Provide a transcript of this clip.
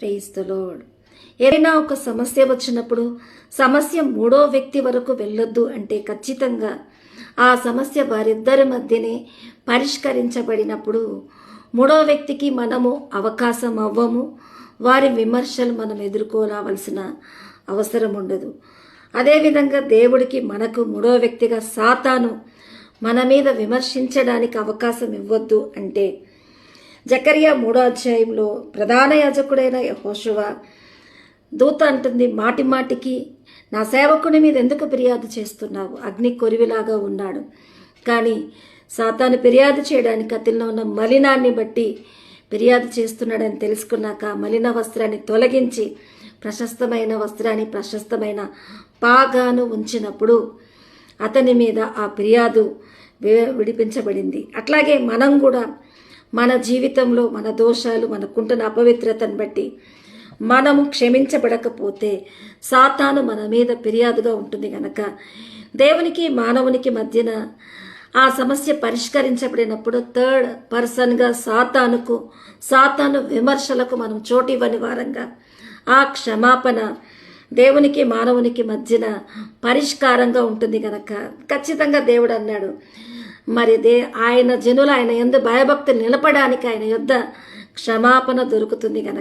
ప్రేయిస్తులోడ్ ఏదైనా ఒక సమస్య వచ్చినప్పుడు సమస్య మూడో వ్యక్తి వరకు వెళ్ళొద్దు అంటే ఖచ్చితంగా ఆ సమస్య వారిద్దరి మధ్యనే పరిష్కరించబడినప్పుడు మూడో వ్యక్తికి మనము అవకాశం అవ్వము. వారి విమర్శలు మనం ఎదుర్కోవలసిన అవసరం ఉండదు. అదేవిధంగా దేవుడికి మనకు మూడో వ్యక్తిగా సాతాను మన మీద విమర్శించడానికి అవకాశం ఇవ్వద్దు అంటే జకరియా మూడో అధ్యాయంలో ప్రధాన యాజకుడైన యెహోషువ దూత అంటుంది మాటి మాటికి నా సేవకుని మీద ఎందుకు ఫిర్యాదు చేస్తున్నావు? అగ్ని కొరివిలాగా ఉన్నాడు. కానీ సాతాను ఫిర్యాదు చేయడానికి అతనిలో ఉన్న మలినాన్ని బట్టి ఫిర్యాదు చేస్తున్నాడని తెలుసుకున్నాక మలిన వస్త్రాన్ని తొలగించి ప్రశస్తమైన వస్త్రాన్ని ప్రశస్తమైన పాగాను ఉంచినప్పుడు అతని మీద ఆ ఫిర్యాదు వి- విడిపించబడింది. అట్లాగే మనం కూడా మన జీవితంలో మన దోషాలు మనకుంటున్న అపవిత్రతను బట్టి మనము క్షమించబడకపోతే సాతాను మన మీద ఫిర్యాదుగా ఉంటుంది కనుక దేవునికి మానవునికి మధ్యన ఆ సమస్య పరిష్కరించబడినప్పుడు థర్డ్ పర్సన్గా సాతానుకు సాతాను విమర్శలకు మనం చోటు ఇవ్వని వారంగా ఆ క్షమాపణ దేవునికి మానవునికి మధ్యన పరిష్కారంగా ఉంటుంది కనుక ఖచ్చితంగా దేవుడు అన్నాడు మరి దే ఆయన జనులు ఆయన ఎందు భయభక్తులు నిలపడానికి ఆయన యొద్ద క్షమాపణ దొరుకుతుంది గనక